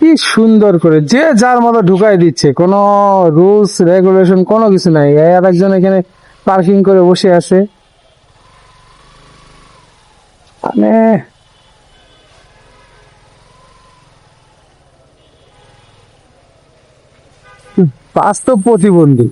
কি সুন্দর করে, যে যার মতো ঢুকাই দিচ্ছে, কোন রুলস রেগুলেশন কোনো কিছু নাই। আর একজন এখানে পার্কিং করে বসে আছে। মানে বাস্তব প্রতিবন্ধী।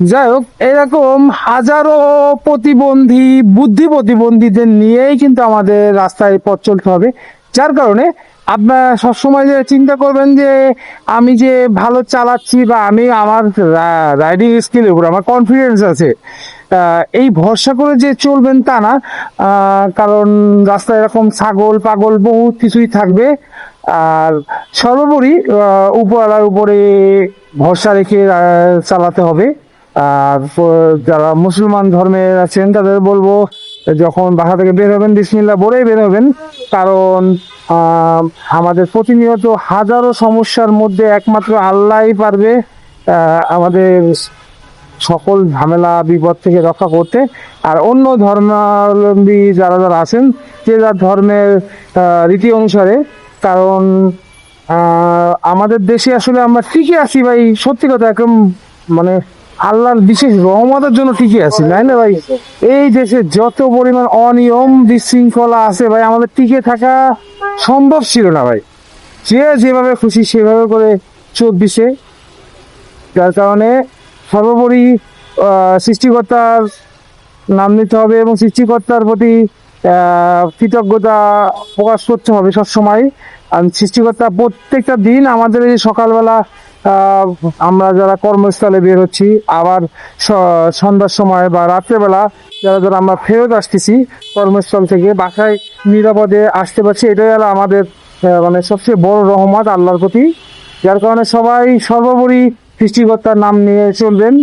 যাই হোক এরকম হাজারো প্রতিবন্ধী বুদ্ধি প্রতিবন্ধীদের নিয়েই কিন্তু আমাদের রাস্তায় পথ চলতে হবে। যার কারণে আপনার সবসময় যে চিন্তা করবেন যে আমি যে ভালো চালাচ্ছি বা আমি আমার রাইডিং স্কিলের উপর আমার কনফিডেন্স আছে এই ভরসা করে যে চলবেন তা না কারণ রাস্তায় এরকম ছাগল পাগল বহুত কিছুই থাকবে। আর সর্বোপরি আহ, উপরওয়ালার উপরে ভরসা রেখে চালাতে হবে। আর যারা মুসলমান ধর্মের আছেন, তাদের বলব, যখন বাসা থেকে বের হবেন বিসমিল্লা বলেই বের হবেন, কারণ আমাদের প্রতিনিয়ত হাজারো সমস্যার মধ্যে একমাত্র আল্লাহই পারবে আমাদের সকল ঝামেলা, বিপদ থেকে রক্ষা করতে। আর অন্য ধর্মাবলম্বী যারা যারা আছেন, যে যার ধর্মের রীতি অনুসারে, কারণ আমাদের দেশে আসলে আমরা টিকে আছি ভাই, সত্যি কথা একদম মানে আল্লাহর বিশেষ রহমতের জন্য টিকে আছি, তাই না ভাই? এই দেশে যত পরিমাণ অনিয়ম বিশৃঙ্খলা আছে ভাই, আমাদের টিকে থাকা সম্ভব ছিল না ভাই। যে যেভাবে খুশি সেভাবে করে চব্বিশে। যার কারণে সর্বোপরি সৃষ্টিকর্তার নাম নিতে হবে এবং সৃষ্টিকর্তার প্রতি কৃতজ্ঞতা প্রকাশ করতে হবে সবসময়। সৃষ্টিকর্তা প্রত্যেকটা দিন আমাদের এই সকালবেলা আমরা যারা কর্মস্থলে বের হচ্ছি, আবার সন্ধ্যার সময় বা রাত্রেবেলা যারা যারা আমরা ফেরত আসতেছি কর্মস্থল থেকে, বাসায় নিরাপদে আসতে পারছি, এটাই হলো আমাদের মানে সবচেয়ে বড় রহমত আল্লাহর প্রতি, যার কারণে সবাই সর্বোপরি সৃষ্টিকর্তার নাম নিয়ে চলবেন।